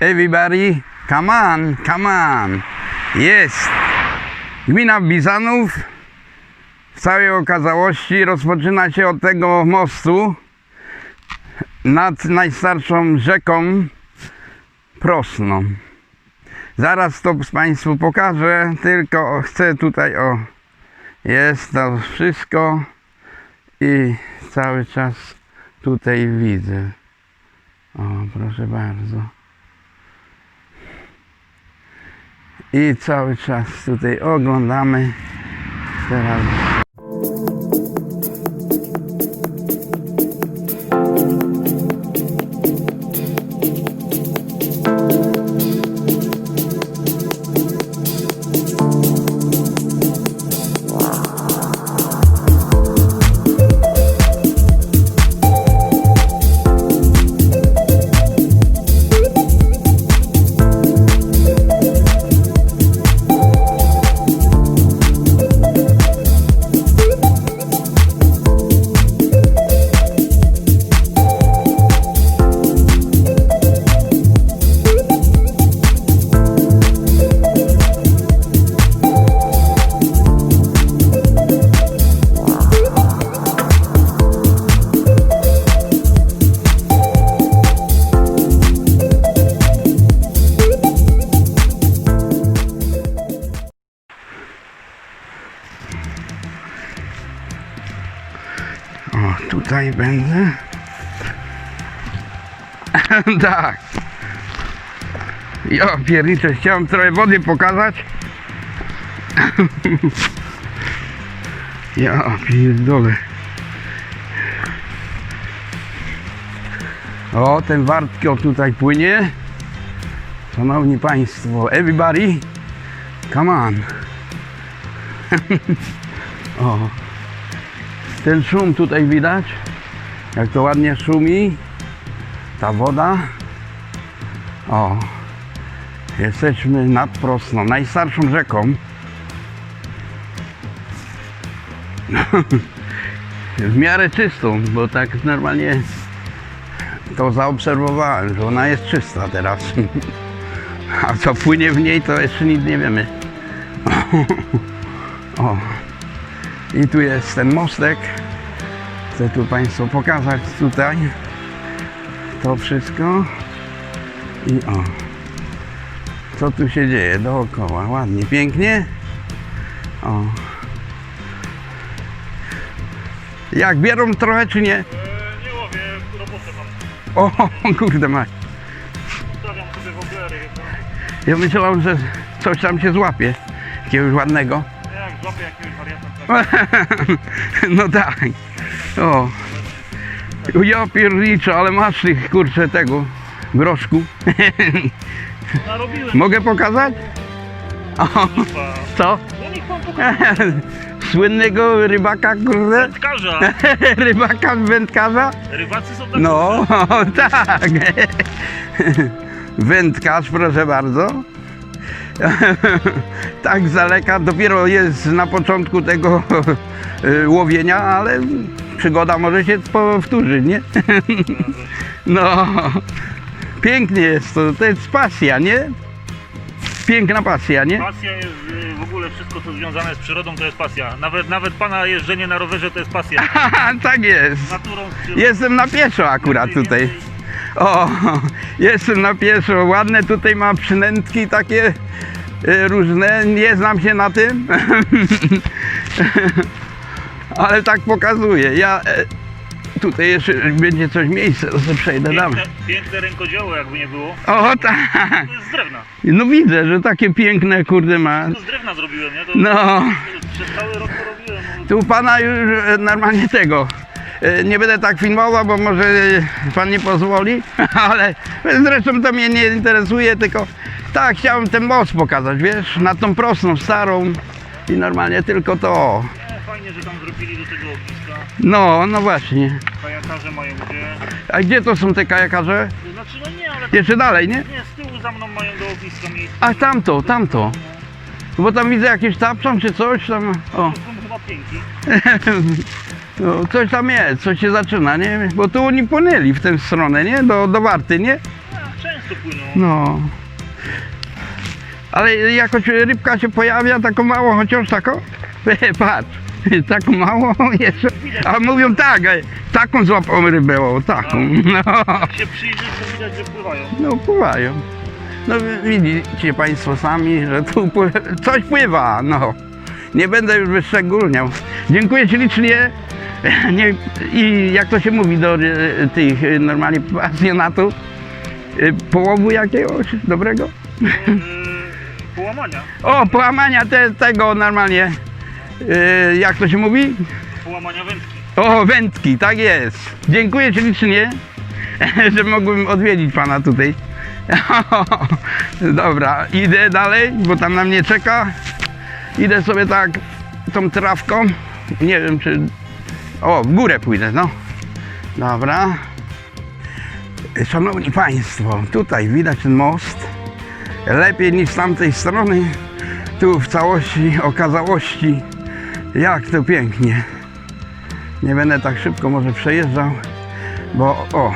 Everybody, come on, come on. Jest. Gmina Bizanów w całej okazałości rozpoczyna się od tego mostu nad najstarszą rzeką Prosną. Zaraz to Państwu pokażę, tylko chcę tutaj o jest to wszystko i cały czas tutaj widzę. O, proszę bardzo. I cały czas tutaj oglądamy. Teraz Tutaj będę. tak. Ja pierniczę, chciałem trochę wody pokazać. ja pierdolę. O, ten wartko tutaj płynie. Szanowni Państwo, everybody, come on. o. Ten szum tutaj widać, jak to ładnie szumi, ta woda. O, jesteśmy nad Prosną, najstarszą rzeką. w miarę czystą, bo tak normalnie to zaobserwowałem, że ona jest czysta teraz. A co płynie w niej, to jeszcze nic nie wiemy. o. I tu jest ten mostek. Chcę tu Państwu pokazać tutaj to wszystko. I o. Co tu się dzieje dookoła. Ładnie, pięknie. O. Jak bierą trochę czy nie? E, Nie łowię, robotę mam. O, kurde mać. Stawiam sobie jedno. Ja myślałem, że coś tam się złapie. Jakiegoś ładnego. Jak złapię jakiegoś wariata, No tak. O. Ja pierniczę, ale masz tych kurczę tego groszku. narobiłem. Mogę pokazać? O, Kurwa. co? No niech pan pokaże. Słynnego rybaka, kurde. Wędkarza. Rybaka wędkarza? Rybacy są tak. No, tak. Wędkarz, proszę bardzo. Tak z daleka, dopiero jest na początku tego y, łowienia, ale przygoda może się powtórzyć, nie? No, pięknie jest to, to jest pasja, nie? Piękna pasja, nie? Pasja jest y, w ogóle wszystko co związane z przyrodą to jest pasja. Nawet nawet pana jeżdżenie na rowerze to jest pasja. Tak jest. Naturą przyrodą. Jestem na pieszo akurat tutaj. O, jestem na pieszo. Ładne tutaj ma przynętki takie e, różne. Nie znam się na tym. Ale tak pokazuję. Ja e, tutaj jeszcze będzie coś miejsce, to sobie przejdę tam. Piękne, piękne rękodzieło jakby nie było. O tak. To jest z drewna. No widzę, że takie piękne kurde ma. To z drewna zrobiłem, nie? To No. Przez cały rok to robiłem. no. Tu pana już e, normalnie tego. e, Nie będę tak filmował, bo może pan nie pozwoli, ale zresztą to mnie nie interesuje, tylko tak chciałem ten most pokazać, wiesz, na tą prostą, starą i normalnie tylko to. Nie, fajnie, że tam zrobili do tego ogniska. No, no właśnie. Kajakarze mają gdzie. A gdzie to są te kajakarze? Znaczy no nie, ale Jeszcze dalej, nie? nie, z tyłu za mną mają do ogniska miejsce. A tamto, tamto. Bo tam widzę jakiś tapczan czy coś tam. O, To są chyba pięki. no, coś tam jest, coś się zaczyna, nie? Bo tu oni płynęli w tę stronę, nie? Do, do Warty, nie? Ja, często płyną. No. Ale jakoś rybka się pojawia, taką mało, chociaż taką. Patrz, taką mało jeszcze. A mówią tak, e, taką złapał rybę, o taką. No, Jak się przyjrzysz, to widać, że pływają. no pływają. No widzicie Państwo sami, że tu pły- coś pływa, no. Nie będę już wyszczególniał. Dziękuję ślicznie. Nie, I jak to się mówi do e, tych e, normalnie pasjonatów, e, połowu jakiegoś dobrego? Yy, połamania. O, połamania te, tego normalnie, e, jak to się mówi? Połamania wędki. O, wędki, tak jest. Dziękuję ślicznie, że mogłem odwiedzić pana tutaj. Dobra, idę dalej, bo tam na mnie czeka. Idę sobie tak tą trawką. Nie wiem czy. O, w górę pójdę, no. Dobra. Szanowni Państwo, tutaj widać ten most. Lepiej niż z tamtej strony. Tu w całości, okazałości, jak to pięknie. Nie będę tak szybko może przejeżdżał, bo o,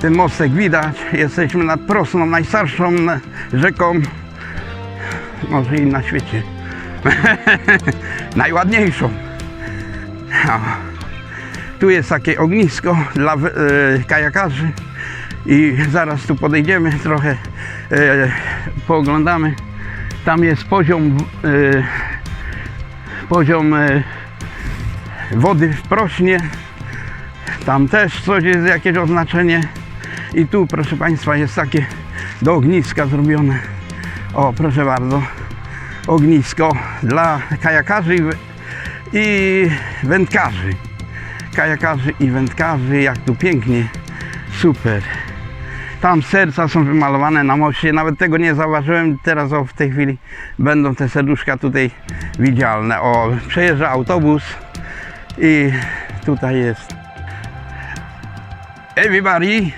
ten mostek widać. Jesteśmy nad Prosną, najstarszą na- rzeką, może i na świecie. Najładniejszą. O. Tu jest takie ognisko dla e, kajakarzy i zaraz tu podejdziemy trochę, e, pooglądamy. Tam jest poziom, e, poziom e, wody w Prośnie. Tam też coś jest, jakieś oznaczenie. I tu, proszę Państwa, jest takie do ogniska zrobione. O, proszę bardzo. Ognisko dla kajakarzy i, wę- i wędkarzy. Kajakarzy i wędkarzy, jak tu pięknie. Super. Tam serca są wymalowane na moście. Nawet tego nie zauważyłem. Teraz o, w tej chwili będą te serduszka tutaj widzialne. O, przejeżdża autobus i tutaj jest everybody,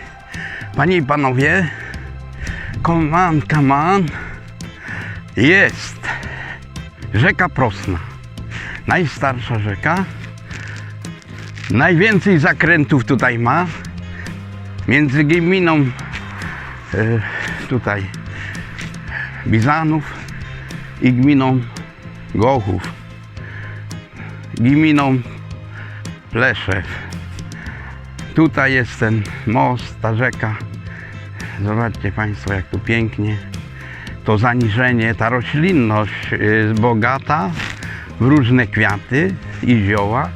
panie i panowie, come on, come on, jest rzeka Prosna, najstarsza rzeka, najwięcej zakrętów tutaj ma, między gminą tutaj Bizanów i gminą Gochów gminą Pleszew. Tutaj jest ten most, ta rzeka. Zobaczcie Państwo, jak tu pięknie. To zaniżenie, ta roślinność jest bogata w różne kwiaty i zioła.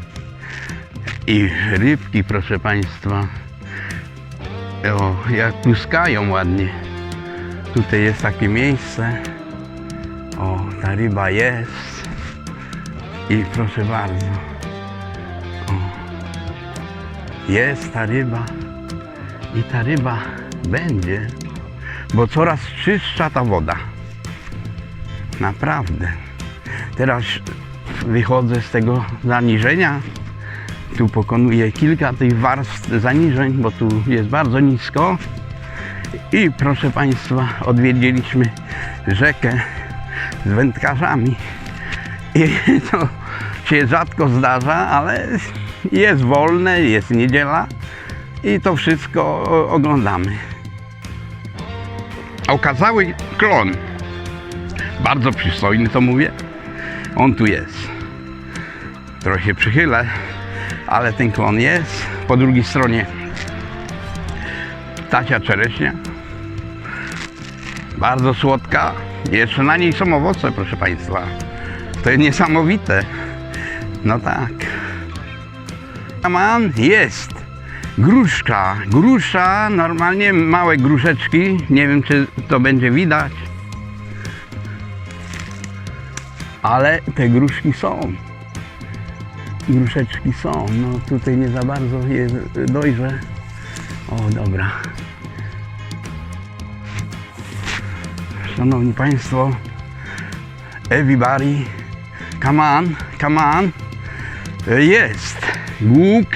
I rybki, proszę Państwa. O, jak pluskają ładnie. Tutaj jest takie miejsce. O, ta ryba jest. I proszę bardzo. O. Jest ta ryba. I ta ryba będzie, bo coraz czystsza ta woda. Naprawdę. Teraz wychodzę z tego zaniżenia. Tu pokonuję kilka tych warstw zaniżeń, bo tu jest bardzo nisko. I proszę Państwa, odwiedziliśmy rzekę z wędkarzami. I to się rzadko zdarza, ale jest wolne, jest niedziela i to wszystko oglądamy. Okazały klon. Bardzo przystojny to mówię. On tu jest. Trochę przychylę, ale ten klon jest. Po drugiej stronie tacia czereśnia. Bardzo słodka. Jeszcze na niej są owoce, proszę Państwa. To jest niesamowite. No tak. Aman jest. Gruszka. Grusza, normalnie małe gruszeczki. Nie wiem, czy to będzie widać. Ale te gruszki są. Gruszeczki są. No tutaj nie za bardzo je dojrzę. O, dobra. Szanowni Państwo, everybody, come on, come on. Jest głuk,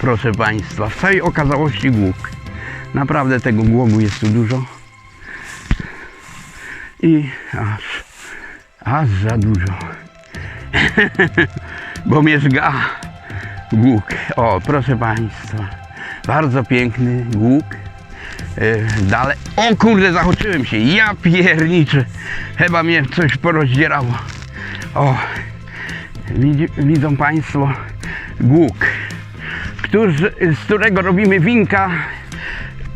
proszę Państwa, w całej okazałości głuk. Naprawdę tego głogu jest tu dużo. I aż, aż za dużo. Bo mierzga głuk. O, proszę Państwa, bardzo piękny głuk. Yy, dalej. O kurde, zachoczyłem się. Ja pierniczę. Chyba mnie coś porozdzierało. O, widzi, widzą Państwo głuk, którzy, z którego robimy winka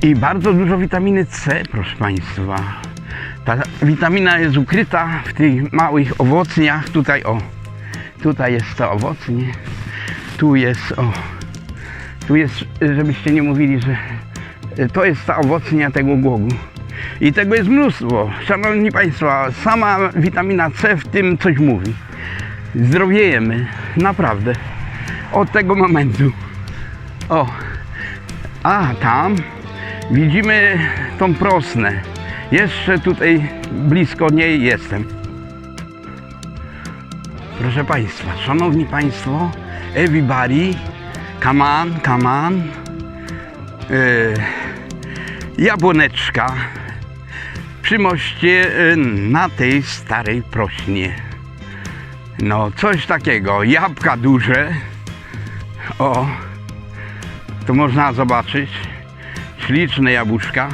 i bardzo dużo witaminy C, proszę Państwa. Ta witamina jest ukryta w tych małych owocniach. Tutaj o, tutaj jest to owocnie. Tu jest o, tu jest, żebyście nie mówili, że to jest ta owocnia tego głogu. I tego jest mnóstwo. Szanowni Państwo, sama witamina C w tym coś mówi. Zdrowiejemy, naprawdę. Od tego momentu. O, a tam widzimy tą prosnę. Jeszcze tutaj blisko niej jestem. Proszę Państwa, Szanowni Państwo, everybody, come on, come on. Yy, jabłoneczka przy moście yy, na tej starej prośnie. No, coś takiego. Jabłka duże. O, tu można zobaczyć. Śliczne jabłuszka.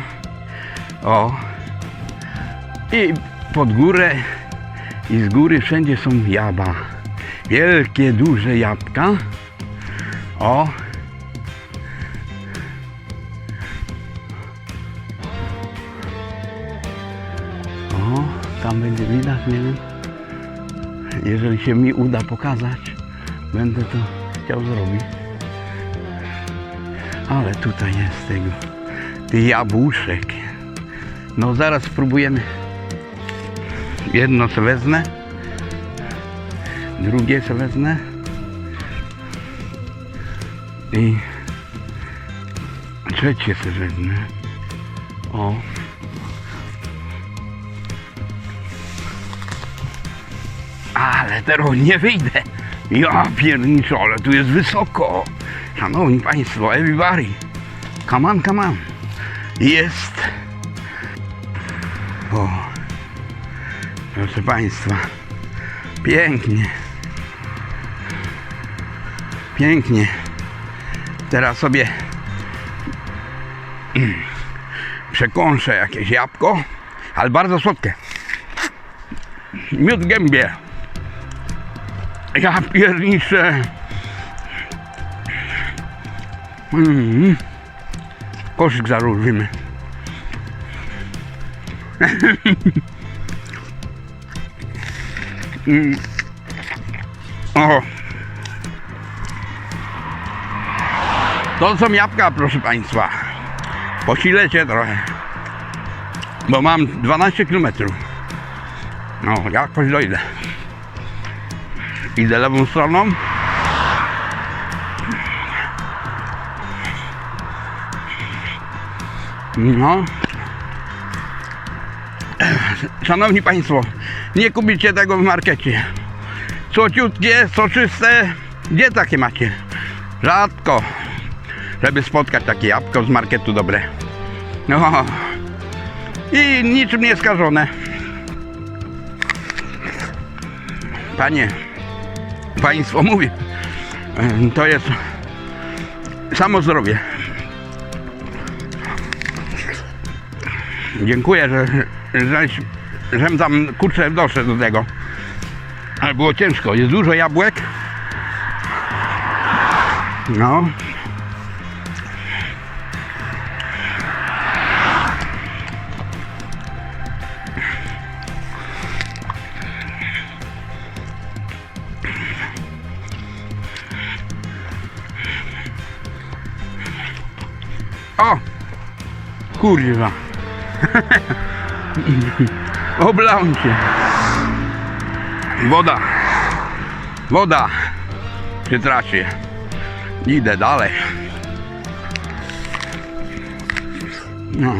O. I pod górę i z góry wszędzie są jaba. Wielkie, duże jabłka. O. O, tam będzie widać, nie wiem. Jeżeli się mi uda pokazać, będę to chciał zrobić. Ale tutaj jest tego, jabłuszek. No zaraz spróbujemy. Jedno sobie wezmę, drugie sobie wezmę i trzecie sobie wezmę. O. Ale teraz nie wyjdę. Ja pierniczę, ale tu jest wysoko. Szanowni Państwo, everybody. Come on, come on. Jest. Proszę Państwa. Pięknie. Pięknie. Teraz sobie przekąszę jakieś jabłko, ale bardzo słodkie. Miód gębie. Ja pierniczę. Mm. Koszyk zaróżmy. Mm. O. To są jabłka, proszę Państwa. Posilecie trochę. Bo mam 12 km. No, jakoś dojdę. Idę lewą stroną. No. Szanowni Państwo, nie kupicie tego w markecie. Słociutkie, soczyste. Gdzie takie macie? Rzadko. Żeby spotkać takie jabłko z marketu dobre. No. I niczym nie skażone. Panie, Państwo mówię, to jest samo zdrowie. Dziękuję, że, że, żem tam kurczę doszedł do tego. Ale było ciężko. Jest dużo jabłek. No. O! Kurwa. Oblanki. Woda. Woda się traci. Idę dalej. No.